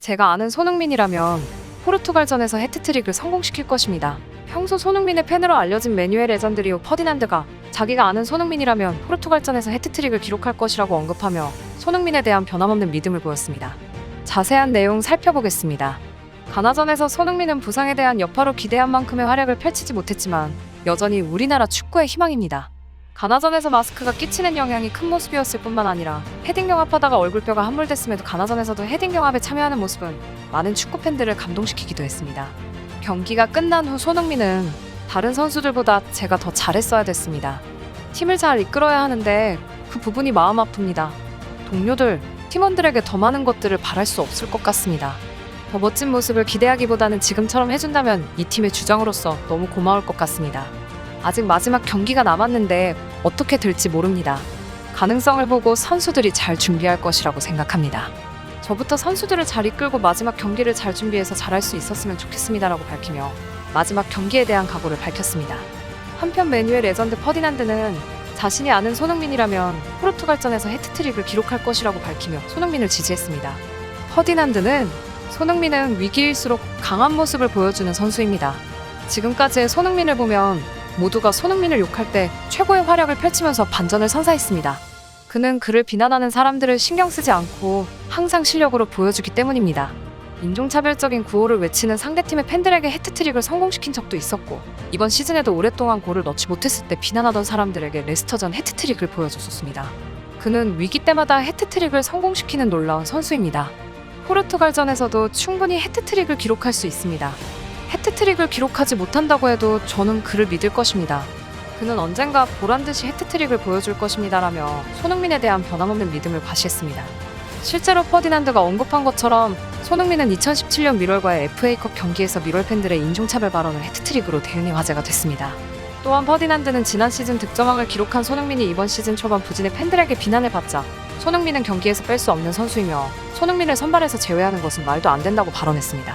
제가 아는 손흥민이라면 포르투갈전에서 해트트릭을 성공시킬 것입니다. 평소 손흥민의 팬으로 알려진 메뉴의 레전드 리오 퍼디난드가 자기가 아는 손흥민이라면 포르투갈전에서 해트트릭을 기록할 것이라고 언급하며 손흥민에 대한 변함없는 믿음을 보였습니다. 자세한 내용 살펴보겠습니다. 가나전에서 손흥민은 부상에 대한 여파로 기대한 만큼의 활약을 펼치지 못했지만 여전히 우리나라 축구의 희망입니다. 가나전에서 마스크가 끼치는 영향이 큰 모습이었을 뿐만 아니라 헤딩 경합하다가 얼굴뼈가 함몰됐음에도 가나전에서도 헤딩 경합에 참여하는 모습은 많은 축구 팬들을 감동시키기도 했습니다. 경기가 끝난 후 손흥민은 다른 선수들보다 제가 더 잘했어야 됐습니다. 팀을 잘 이끌어야 하는데 그 부분이 마음 아픕니다. 동료들, 팀원들에게 더 많은 것들을 바랄 수 없을 것 같습니다. 더 멋진 모습을 기대하기보다는 지금처럼 해준다면 이 팀의 주장으로서 너무 고마울 것 같습니다. 아직 마지막 경기가 남았는데 어떻게 될지 모릅니다. 가능성을 보고 선수들이 잘 준비할 것이라고 생각합니다. 저부터 선수들을 잘 이끌고 마지막 경기를 잘 준비해서 잘할 수 있었으면 좋겠습니다라고 밝히며 마지막 경기에 대한 각오를 밝혔습니다. 한편 메뉴의 레전드 퍼디난드는 자신이 아는 손흥민이라면 포르투갈전에서 해트트릭을 기록할 것이라고 밝히며 손흥민을 지지했습니다. 퍼디난드는 손흥민은 위기일수록 강한 모습을 보여주는 선수입니다. 지금까지의 손흥민을 보면 모두가 손흥민을 욕할 때 최고의 활약을 펼치면서 반전을 선사했습니다. 그는 그를 비난하는 사람들을 신경 쓰지 않고 항상 실력으로 보여주기 때문입니다. 인종차별적인 구호를 외치는 상대팀의 팬들에게 해트트릭을 성공시킨 적도 있었고 이번 시즌에도 오랫동안 골을 넣지 못했을 때 비난하던 사람들에게 레스터전 해트트릭을 보여줬었습니다. 그는 위기 때마다 해트트릭을 성공시키는 놀라운 선수입니다. 포르투갈전에서도 충분히 해트트릭을 기록할 수 있습니다. 해트트릭을 기록하지 못한다고 해도 저는 그를 믿을 것입니다. 그는 언젠가 보란 듯이 해트트릭을 보여줄 것입니다라며 손흥민에 대한 변함없는 믿음을 과시했습니다. 실제로 퍼디난드가 언급한 것처럼 손흥민은 2017년 미럴과의 FA컵 경기에서 미럴 팬들의 인종차별 발언을 해트트릭으로 대응이 화제가 됐습니다. 또한 퍼디난드는 지난 시즌 득점왕을 기록한 손흥민이 이번 시즌 초반 부진의 팬들에게 비난을 받자 손흥민은 경기에서 뺄 수 없는 선수이며 손흥민을 선발에서 제외하는 것은 말도 안 된다고 발언했습니다.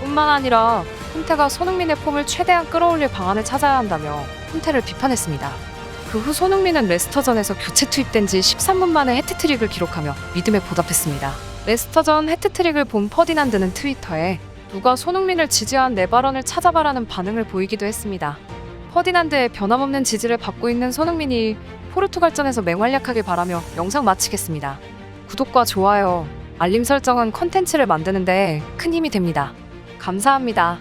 뿐만 아니라 훈태가 손흥민의 폼을 최대한 끌어올릴 방안을 찾아야 한다며 훈태를 비판했습니다. 그 후 손흥민은 레스터전에서 교체 투입된 지 13분 만에 해트트릭을 기록하며 믿음에 보답했습니다. 레스터전 해트트릭을 본 퍼디난드는 트위터에 누가 손흥민을 지지한 내 발언을 찾아봐라는 반응을 보이기도 했습니다. 퍼디난드의 변함없는 지지를 받고 있는 손흥민이 포르투갈전에서 맹활약하길 바라며 영상 마치겠습니다. 구독과 좋아요, 알림 설정은 컨텐츠를 만드는데 큰 힘이 됩니다. 감사합니다.